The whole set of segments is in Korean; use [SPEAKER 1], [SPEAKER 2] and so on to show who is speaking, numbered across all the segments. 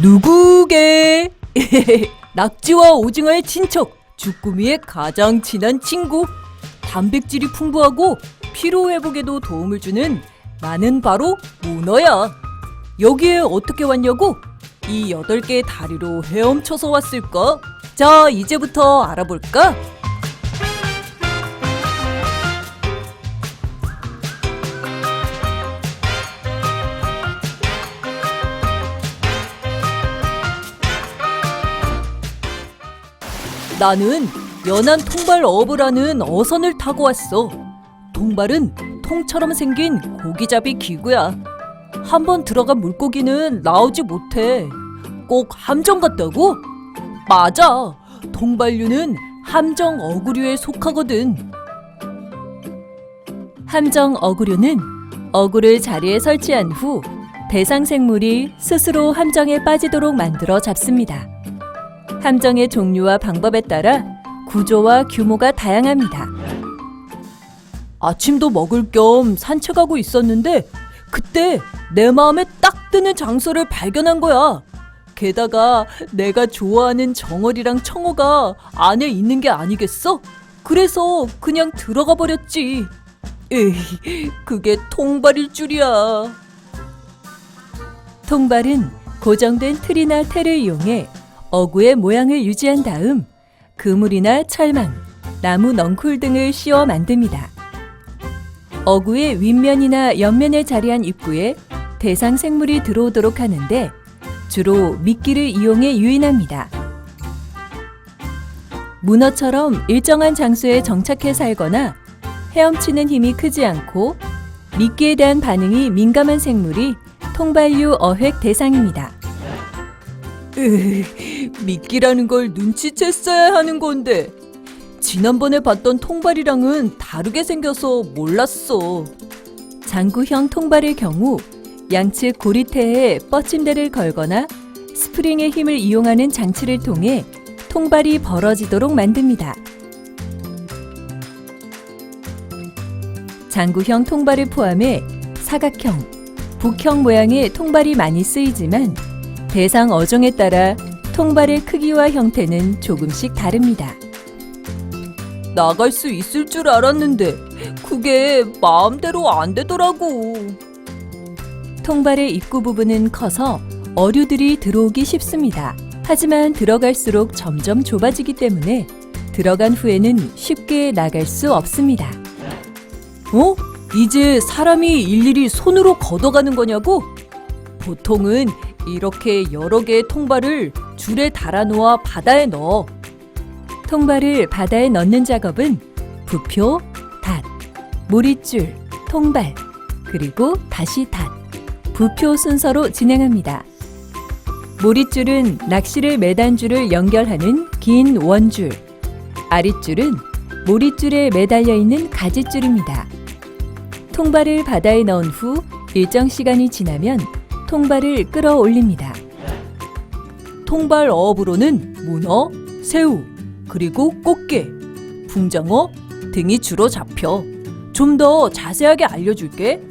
[SPEAKER 1] 누구게? 낙지와 오징어의 친척, 주꾸미의 가장 친한 친구. 단백질이 풍부하고 피로 회복에도 도움을 주는 나는 바로 문어야. 여기에 어떻게 왔냐고? 이 여덟 개의 다리로 헤엄쳐서 왔을까? 자, 이제부터 알아볼까? 나는 연안 통발 어부라는 어선을 타고 왔어. 통발은 통처럼 생긴 고기잡이 기구야. 한 번 들어간 물고기는 나오지 못해. 꼭 함정 같다고? 맞아. 통발류는 함정 어구류에 속하거든. 함정 어구류는 어구를 자리에 설치한 후 대상 생물이 스스로 함정에 빠지도록 만들어 잡습니다. 함정의 종류와 방법에 따라 구조와 규모가 다양합니다. 아침도 먹을 겸 산책하고 있었는데 그때 내 마음에 딱 드는 장소를 발견한 거야. 게다가 내가 좋아하는 정어리랑 청어가 안에 있는 게 아니겠어? 그래서 그냥 들어가 버렸지. 에이, 그게 통발일 줄이야. 통발은 고정된 틀이나 틀을 이용해 어구의 모양을 유지한 다음 그물이나 철망, 나무 넝쿨 등을 씌워 만듭니다. 어구의 윗면이나 옆면에 자리한 입구에 대상 생물이 들어오도록 하는데 주로 미끼를 이용해 유인합니다. 문어처럼 일정한 장소에 정착해 살거나 헤엄치는 힘이 크지 않고 미끼에 대한 반응이 민감한 생물이 통발류 어획 대상입니다. 으, 미끼라는 걸 눈치챘어야 하는 건데 지난번에 봤던 통발이랑은 다르게 생겨서 몰랐어. 장구형 통발의 경우 양측 고리태에 뻗침대를 걸거나 스프링의 힘을 이용하는 장치를 통해 통발이 벌어지도록 만듭니다. 장구형 통발을 포함해 사각형, 북형 모양의 통발이 많이 쓰이지만 대상 어종에 따라 통발의 크기와 형태는 조금씩 다릅니다. 나갈 수 있을 줄 알았는데 그게 마음대로 안 되더라고. 통발의 입구 부분은 커서 어류들이 들어오기 쉽습니다. 하지만 들어갈수록 점점 좁아지기 때문에 들어간 후에는 쉽게 나갈 수 없습니다. 어? 이제 사람이 일일이 손으로 걷어가는 거냐고? 보통은 이렇게 여러 개의 통발을 줄에 달아놓아 바다에 넣어. 통발을 바다에 넣는 작업은 부표, 닷, 모릿줄, 통발, 그리고 다시 닷, 부표 순서로 진행합니다. 모릿줄은 낚시를 매단 줄을 연결하는 긴 원줄, 아릿줄은 모릿줄에 매달려 있는 가지줄입니다. 통발을 바다에 넣은 후 일정 시간이 지나면 통발을 끌어올립니다. 통발 어업으로는 문어, 새우, 그리고 꽃게, 붕장어 등이 주로 잡혀. 좀 더 자세하게 알려줄게.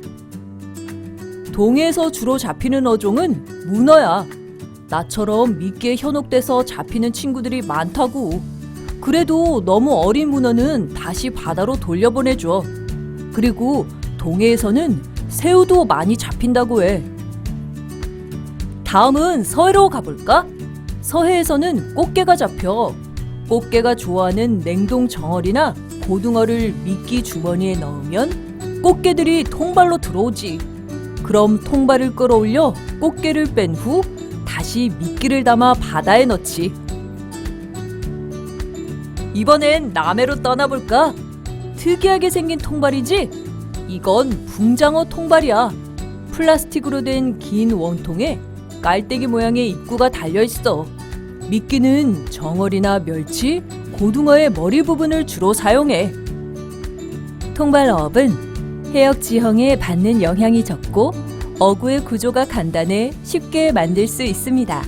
[SPEAKER 1] 동해에서 주로 잡히는 어종은 문어야. 나처럼 미끼에 현혹돼서 잡히는 친구들이 많다고. 그래도 너무 어린 문어는 다시 바다로 돌려보내줘. 그리고 동해에서는 새우도 많이 잡힌다고 해. 다음은 서해로 가볼까? 서해에서는 꽃게가 잡혀. 꽃게가 좋아하는 냉동 정어리나 고등어를 미끼 주머니에 넣으면 꽃게들이 통발로 들어오지. 그럼 통발을 끌어올려 꽃게를 뺀 후 다시 미끼를 담아 바다에 넣지. 이번엔 남해로 떠나볼까? 특이하게 생긴 통발이지? 이건 붕장어 통발이야. 플라스틱으로 된 긴 원통에 깔때기 모양의 입구가 달려 있어. 미끼는 정어리나 멸치, 고등어의 머리 부분을 주로 사용해. 통발어업은 해역 지형에 받는 영향이 적고 어구의 구조가 간단해 쉽게 만들 수 있습니다.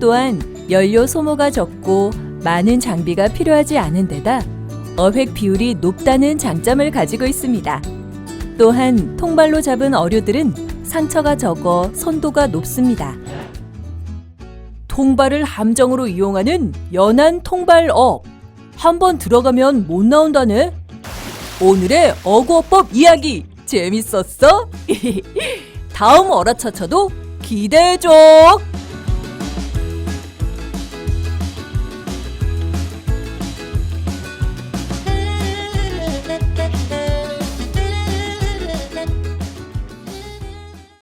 [SPEAKER 1] 또한 연료 소모가 적고 많은 장비가 필요하지 않은 데다 어획 비율이 높다는 장점을 가지고 있습니다. 또한 통발로 잡은 어류들은 상처가 적어 선도가 높습니다. 통발을 함정으로 이용하는 연안 통발업. 한번 들어가면 못 나온다네. 오늘의 어구어법 이야기 재밌었어? 다음 어라차차도 기대해줘.